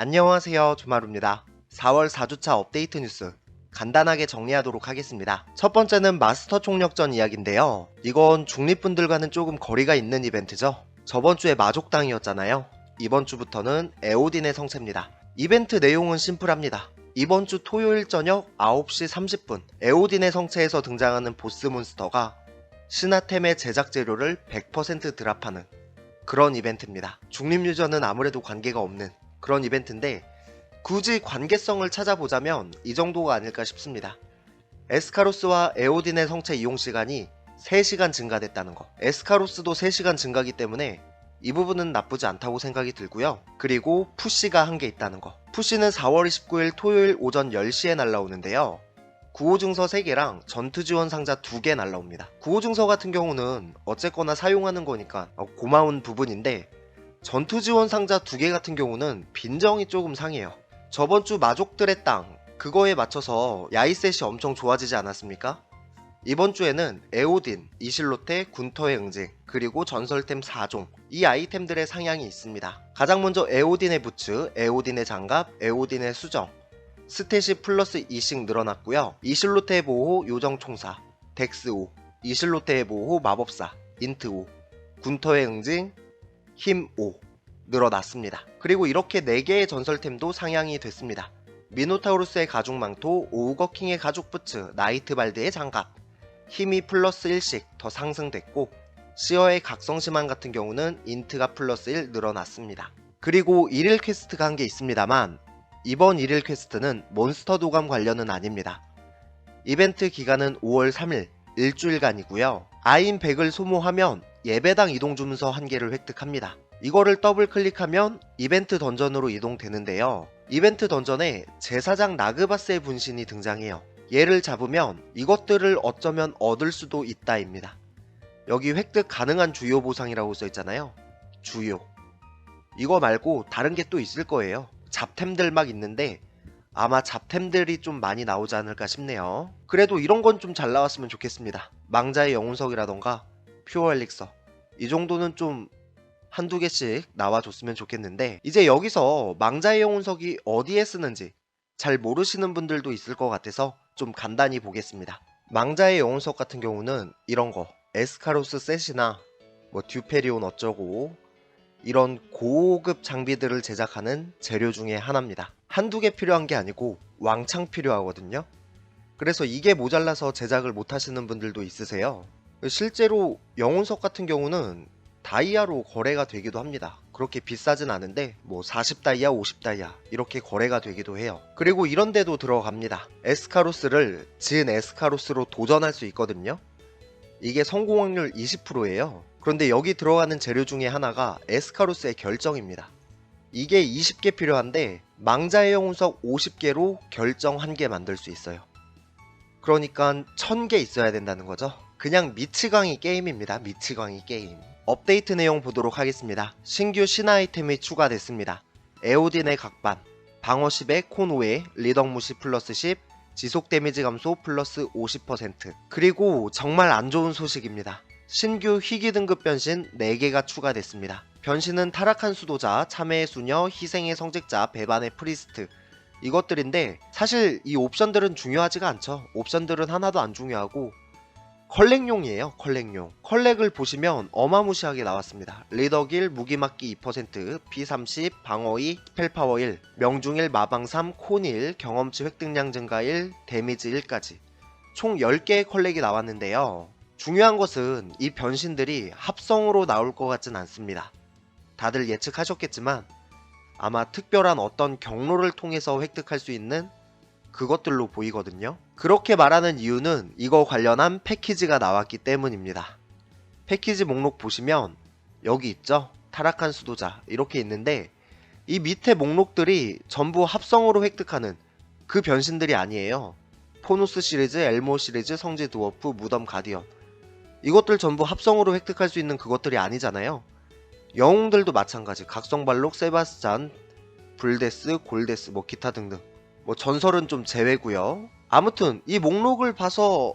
안녕하세요. 조마루입니다. 4월 4주차 업데이트 뉴스 간단하게 정리하도록 하겠습니다. 첫 번째는 마스터 총력전 이야기인데요. 이건 중립분들과는 조금 거리가 있는 이벤트죠. 저번 주에 마족당이었잖아요. 이번 주부터는 에오딘의 성체입니다. 이벤트 내용은 심플합니다. 이번 주 토요일 저녁 9시 30분 에오딘의 성체에서 등장하는 보스 몬스터가 신화템의 제작 재료를 100% 드랍하는 그런 이벤트입니다. 중립 유저는 아무래도 관계가 없는 그런 이벤트인데 굳이 관계성을 찾아보자면 이 정도가 아닐까 싶습니다. 에스카로스와 에오딘의 성체 이용 시간이 3시간 증가됐다는 거. 에스카로스도 3시간 증가기 때문에 이 부분은 나쁘지 않다고 생각이 들고요. 그리고 푸시가 한개 있다는 거. 푸시는 4월 29일 토요일 오전 10시에 날라오는데요. 구호 증서 3개랑 전투 지원 상자 2개 날라옵니다. 구호 증서 같은 경우는 어쨌거나 사용하는 거니까 어, 고마운 부분인데 전투 지원 상자 2개 같은 경우는 빈정이 조금 상해요. 저번 주 마족들의 땅 그거에 맞춰서 야이셋이 엄청 좋아지지 않았습니까? 이번 주에는 에오딘, 이실로테, 군터의 응징, 그리고 전설템 4종 이 아이템들의 상향이 있습니다. 가장 먼저 에오딘의 부츠, 에오딘의 장갑, 에오딘의 수정 스탯이 플러스 2씩 늘어났고요. 이실로테의 보호, 요정총사, 덱스 5, 이실로테의 보호, 마법사, 인트 5, 군터의 응징, 힘 5 늘어났습니다. 그리고 이렇게 4개의 전설템도 상향이 됐습니다. 미노타우루스의 가죽망토, 오우거킹의 가죽 부츠, 나이트발드의 장갑, 힘이 플러스 1씩 더 상승됐고 시어의 각성시만 같은 경우는 인트가 플러스 1 늘어났습니다. 그리고 1일 퀘스트가 한 게 있습니다만 이번 1일 퀘스트는 몬스터 도감 관련은 아닙니다. 이벤트 기간은 5월 3일 일주일간이고요. 아인 100을 소모하면 예배당 이동 주문서 한 개를 획득합니다. 이거를 더블 클릭하면 이벤트 던전으로 이동되는데요. 이벤트 던전에 제사장 나그바스의 분신이 등장해요. 얘를 잡으면 이것들을 어쩌면 얻을 수도 있다입니다. 여기 획득 가능한 주요 보상이라고 써있잖아요. 주요. 이거 말고 다른 게 또 있을 거예요. 잡템들 막 있는데 아마 잡템들이 좀 많이 나오지 않을까 싶네요. 그래도 이런 건 좀 잘 나왔으면 좋겠습니다. 망자의 영웅석이라던가 퓨어 엘릭서 이 정도는 좀 한두 개씩 나와줬으면 좋겠는데 이제 여기서 망자의 영혼석이 어디에 쓰는지 잘 모르시는 분들도 있을 것 같아서 좀 간단히 보겠습니다. 망자의 영혼석 같은 경우는 이런 거 에스카로스 셋이나 뭐 듀페리온 어쩌고 이런 고급 장비들을 제작하는 재료 중에 하나입니다. 한두 개 필요한 게 아니고 왕창 필요하거든요. 그래서 이게 모자라서 제작을 못 하시는 분들도 있으세요. 실제로 영혼석 같은 경우는 다이아로 거래가 되기도 합니다. 그렇게 비싸진 않은데 뭐 40다이아, 50다이아 이렇게 거래가 되기도 해요. 그리고 이런 데도 들어갑니다. 에스카로스를 진 에스카로스로 도전할 수 있거든요. 이게 성공 확률 20%예요. 그런데 여기 들어가는 재료 중에 하나가 에스카로스의 결정입니다. 이게 20개 필요한데 망자의 영웅석 50개로 결정 1개 만들 수 있어요. 그러니까 1000개 있어야 된다는 거죠. 그냥 미치광이 게임입니다. 미치광이 게임. 업데이트 내용 보도록 하겠습니다. 신규 신화 아이템이 추가됐습니다. 에오딘의 각반, 방어 10에 콘 5에 리덕 무시 플러스 10, 지속 데미지 감소 플러스 50%. 그리고 정말 안 좋은 소식입니다. 신규 희귀 등급 변신 4개가 추가됐습니다. 변신은 타락한 수도자, 참회의 수녀, 희생의 성직자, 배반의 프리스트. 이것들인데 사실 이 옵션들은 중요하지가 않죠. 옵션들은 하나도 안 중요하고 컬렉용이에요. 컬렉용. 컬렉을 보시면 어마무시하게 나왔습니다. 리더길 무기막기 2%, B30, 방어 2, 스펠파워 1, 명중 1, 마방 3, 콘 1, 경험치 획득량 증가 1, 데미지 1까지 총 10개의 컬렉이 나왔는데요. 중요한 것은 이 변신들이 합성으로 나올 것 같진 않습니다. 다들 예측하셨겠지만 아마 특별한 어떤 경로를 통해서 획득할 수 있는 그것들로 보이거든요. 그렇게 말하는 이유는 이거 관련한 패키지가 나왔기 때문입니다. 패키지 목록 보시면 여기 있죠? 타락한 수도자 이렇게 있는데 이 밑에 목록들이 전부 합성으로 획득하는 그 변신들이 아니에요. 포누스 시리즈, 엘모 시리즈, 성지 드워프, 무덤 가디언 이것들 전부 합성으로 획득할 수 있는 그것들이 아니잖아요. 영웅들도 마찬가지 각성발록, 세바스찬, 불데스, 골데스 뭐 기타 등등 뭐 전설은 좀 제외고요. 아무튼 이 목록을 봐서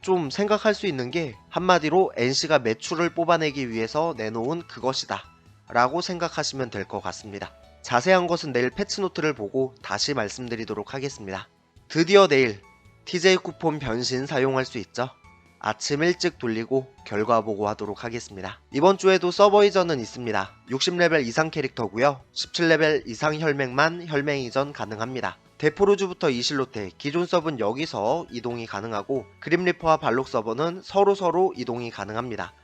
좀 생각할 수 있는 게 한마디로 NC가 매출을 뽑아내기 위해서 내놓은 그것이다 라고 생각하시면 될 것 같습니다. 자세한 것은 내일 패치노트를 보고 다시 말씀드리도록 하겠습니다. 드디어 내일 TJ 쿠폰 변신 사용할 수 있죠? 아침 일찍 돌리고 결과 보고하도록 하겠습니다. 이번 주에도 서버 이전은 있습니다. 60레벨 이상 캐릭터고요. 17레벨 이상 혈맹만 혈맹 이전 가능합니다. 데포르주부터 이실로테, 기존 서브는 여기서 이동이 가능하고 그림리퍼와 발록 서버는 서로 서로 이동이 가능합니다.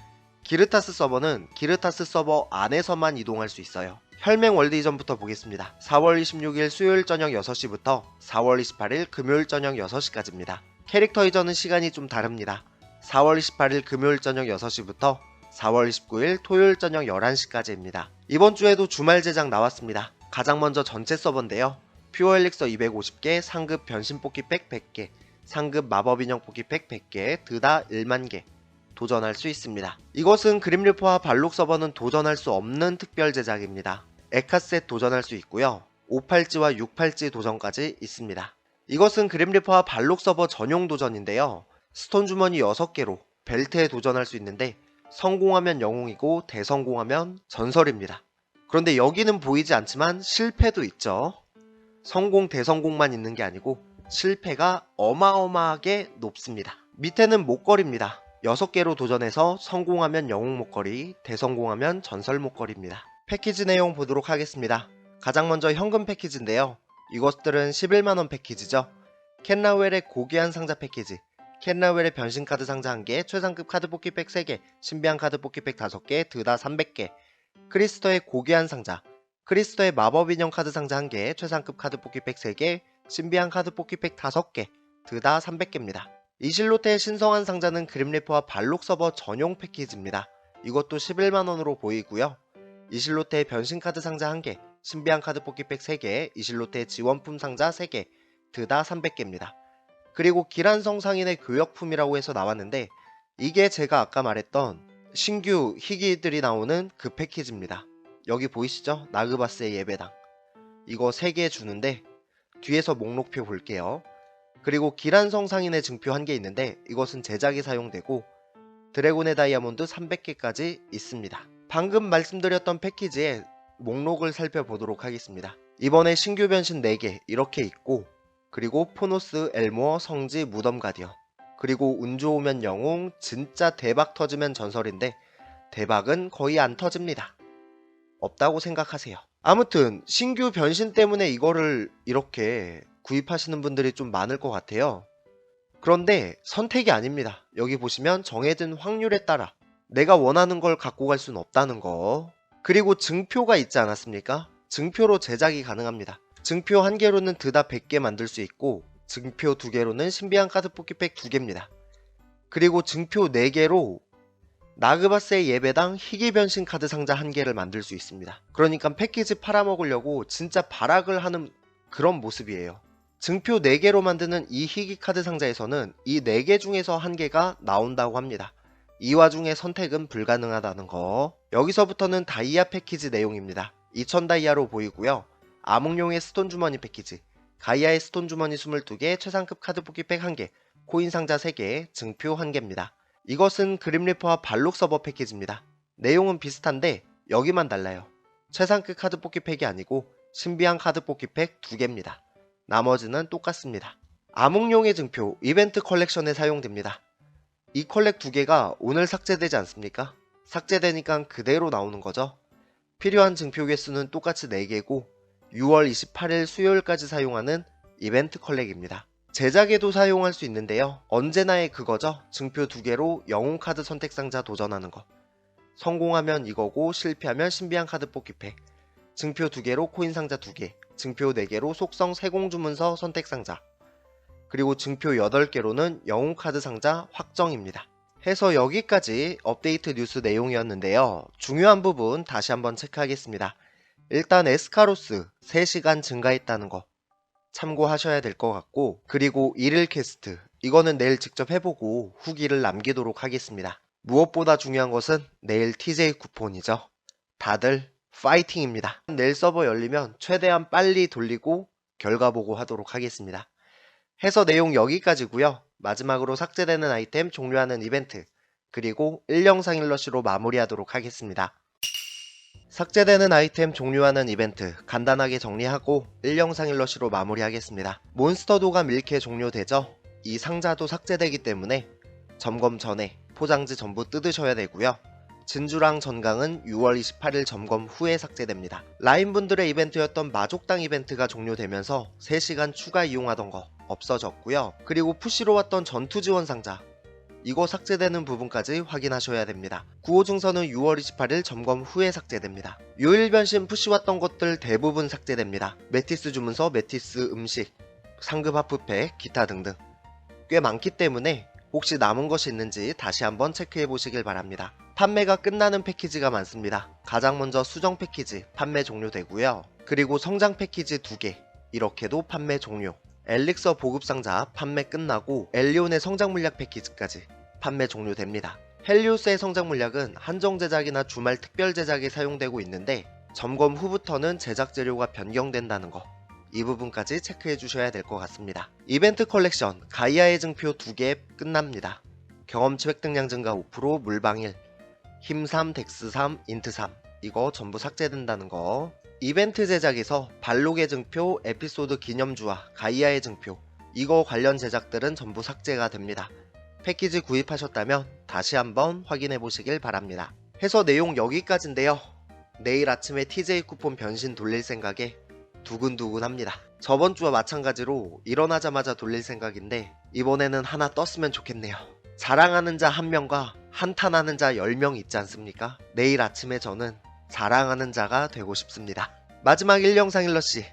기르타스 서버는 기르타스 서버 안에서만 이동할 수 있어요. 혈맹 월드 이전부터 보겠습니다. 4월 26일 수요일 저녁 6시부터 4월 28일 금요일 저녁 6시까지입니다. 캐릭터 이전은 시간이 좀 다릅니다. 4월 28일 금요일 저녁 6시부터 4월 29일 토요일 저녁 11시까지입니다. 이번 주에도 주말 제작 나왔습니다. 가장 먼저 전체 서버인데요. 퓨어 엘릭서 250개, 상급 변신 뽑기 팩 100개, 상급 마법 인형 뽑기 팩 100개, 드다 1만 개 도전할 수 있습니다. 이것은 그림리퍼와 발록 서버는 도전할 수 없는 특별 제작입니다. 에카셋 도전할 수 있고요. 58지와 68지 도전까지 있습니다. 이것은 그림리퍼와 발록 서버 전용 도전인데요. 스톤 주머니 6개로 벨트에 도전할 수 있는데 성공하면 영웅이고 대성공하면 전설입니다. 그런데 여기는 보이지 않지만 실패도 있죠. 성공 대성공만 있는 게 아니고 실패가 어마어마하게 높습니다. 밑에는 목걸이입니다. 6개로 도전해서 성공하면 영웅 목걸이, 대성공하면 전설 목걸이입니다. 패키지 내용 보도록 하겠습니다. 가장 먼저 현금 패키지인데요. 이것들은 11만원 패키지죠. 캔라웰의 고귀한 상자 패키지, 캔라웰의 변신 카드 상자 1개, 최상급 카드 뽑기팩 3개, 신비한 카드 뽑기팩 5개, 드다 300개, 크리스터의 고귀한 상자, 크리스터의 마법 인형 카드 상자 1개, 최상급 카드 뽑기팩 3개, 신비한 카드 뽑기팩 5개, 드다 300개입니다. 이실로테의 신성한 상자는 그림리퍼와 발록 서버 전용 패키지입니다. 이것도 11만원으로 보이고요. 이실로테의 변신 카드 상자 1개, 신비한 카드 뽑기팩 3개, 이실로테의 지원품 상자 3개, 드다 300개입니다. 그리고 기란성 상인의 교역품이라고 해서 나왔는데 이게 제가 아까 말했던 신규 희귀들이 나오는 그 패키지입니다. 여기 보이시죠? 나그바스의 예배당. 이거 3개 주는데 뒤에서 목록표 볼게요. 그리고 기란성 상인의 증표 1개 있는데 이것은 제작이 사용되고 드래곤의 다이아몬드 300개까지 있습니다. 방금 말씀드렸던 패키지의 목록을 살펴보도록 하겠습니다. 이번에 신규 변신 4개 이렇게 있고 그리고 포노스, 엘모어, 성지, 무덤 가디언 그리고 운 좋으면 영웅, 진짜 대박 터지면 전설인데 대박은 거의 안 터집니다. 없다고 생각하세요. 아무튼 신규 변신 때문에 이거를 이렇게 구입하시는 분들이 좀 많을 것 같아요. 그런데 선택이 아닙니다. 여기 보시면 정해진 확률에 따라 내가 원하는 걸 갖고 갈 수는 없다는 거. 그리고 증표가 있지 않았습니까? 증표로 제작이 가능합니다. 증표 한 개로는 드다 100개 만들 수 있고 증표 두 개로는 신비한 카드 뽑기팩 두 개입니다. 그리고 증표 4개로 나그바스의 예배당 희귀 변신 카드 상자 한 개를 만들 수 있습니다. 그러니까 패키지 팔아먹으려고 진짜 발악을 하는 그런 모습이에요. 증표 4개로 만드는 이 희귀 카드 상자에서는 이 4개 중에서 한 개가 나온다고 합니다. 이 와중에 선택은 불가능하다는 거. 여기서부터는 다이아 패키지 내용입니다. 2000 다이아로 보이고요. 암흑용의 스톤 주머니 패키지, 가이아의 스톤 주머니 22개, 최상급 카드 뽑기팩 1개, 코인 상자 3개, 증표 1개입니다. 이것은 그림리퍼와 발록 서버 패키지입니다. 내용은 비슷한데 여기만 달라요. 최상급 카드 뽑기팩이 아니고 신비한 카드 뽑기팩 2개입니다. 나머지는 똑같습니다. 암흑용의 증표 이벤트 컬렉션에 사용됩니다. 이 컬렉 2개가 오늘 삭제되지 않습니까? 삭제되니까 그대로 나오는 거죠. 필요한 증표 개수는 똑같이 4개고 6월 28일 수요일까지 사용하는 이벤트 컬렉입니다. 제작에도 사용할 수 있는데요. 언제나의 그거죠. 증표 두 개로 영웅 카드 선택 상자 도전하는 거. 성공하면 이거고 실패하면 신비한 카드 뽑기팩. 증표 두 개로 코인 상자 두 개. 증표 네 개로 속성 세공 주문서 선택 상자. 그리고 증표 8개로는 영웅 카드 상자 확정입니다. 해서 여기까지 업데이트 뉴스 내용이었는데요. 중요한 부분 다시 한번 체크하겠습니다. 일단 에스카로스 3시간 증가했다는 거 참고하셔야 될 것 같고 그리고 일일 캐스트 이거는 내일 직접 해보고 후기를 남기도록 하겠습니다. 무엇보다 중요한 것은 내일 TJ 쿠폰이죠. 다들 파이팅입니다. 내일 서버 열리면 최대한 빨리 돌리고 결과 보고 하도록 하겠습니다. 해서 내용 여기까지고요. 마지막으로 삭제되는 아이템 종료하는 이벤트 그리고 1영상 일러시로 마무리하도록 하겠습니다. 삭제되는 아이템 종료하는 이벤트 간단하게 정리하고 1영상 1러시로 마무리하겠습니다. 몬스터도가 밀케 종료되죠? 이 상자도 삭제되기 때문에 점검 전에 포장지 전부 뜯으셔야 되고요. 진주랑 전강은 6월 28일 점검 후에 삭제됩니다. 라인분들의 이벤트였던 마족당 이벤트가 종료되면서 3시간 추가 이용하던 거 없어졌고요. 그리고 푸시로 왔던 전투 지원 상자 이거 삭제되는 부분까지 확인하셔야 됩니다. 9호 증서는 6월 28일 점검 후에 삭제됩니다. 요일 변신 푸시 왔던 것들 대부분 삭제됩니다. 메티스 주문서, 메티스 음식, 상급 하프팩, 기타 등등 꽤 많기 때문에 혹시 남은 것이 있는지 다시 한번 체크해 보시길 바랍니다. 판매가 끝나는 패키지가 많습니다. 가장 먼저 수정 패키지 판매 종료되고요. 그리고 성장 패키지 2개 이렇게도 판매 종료. 엘릭서 보급 상자 판매 끝나고 엘리온의 성장 물약 패키지까지 판매 종료됩니다. 헬리우스의 성장 물약은 한정 제작이나 주말 특별 제작에 사용되고 있는데 점검 후부터는 제작 재료가 변경된다는 거. 이 부분까지 체크해 주셔야 될 것 같습니다. 이벤트 컬렉션 가이아의 증표 2개 끝납니다. 경험치 획득량 증가 5% 물방일 힘 3 덱스 3 인트 3 이거 전부 삭제된다는 거 이벤트 제작에서 발록의 증표 에피소드 기념주와 가이아의 증표 이거 관련 제작들은 전부 삭제가 됩니다. 패키지 구입하셨다면 다시 한번 확인해 보시길 바랍니다. 해서 내용 여기까지인데요. 내일 아침에 TJ 쿠폰 변신 돌릴 생각에 두근두근합니다. 저번 주와 마찬가지로 일어나자마자 돌릴 생각인데 이번에는 하나 떴으면 좋겠네요. 자랑하는 자 한 명과 한탄하는 자 10명 있지 않습니까? 내일 아침에 저는 자랑하는 자가 되고 싶습니다. 마지막 1영상 일러씨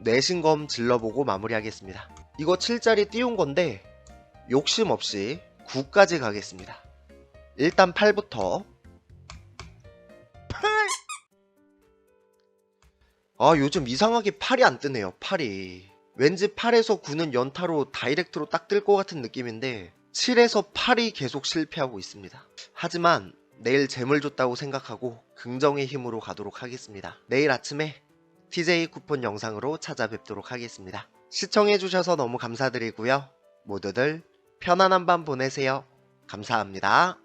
내신검 질러보고 마무리하겠습니다. 이거 7짜리 띄운 건데 욕심 없이 9까지 가겠습니다. 일단 8부터 8! 아 요즘 이상하게 8이 안 뜨네요 8이 왠지 8에서 9는 연타로 다이렉트로 딱 뜰 것 같은 느낌인데 7에서 8이 계속 실패하고 있습니다. 하지만 내일 재물 줬다고 생각하고 긍정의 힘으로 가도록 하겠습니다. 내일 아침에 TJ 쿠폰 영상으로 찾아뵙도록 하겠습니다. 시청해주셔서 너무 감사드리고요. 모두들 편안한 밤 보내세요. 감사합니다.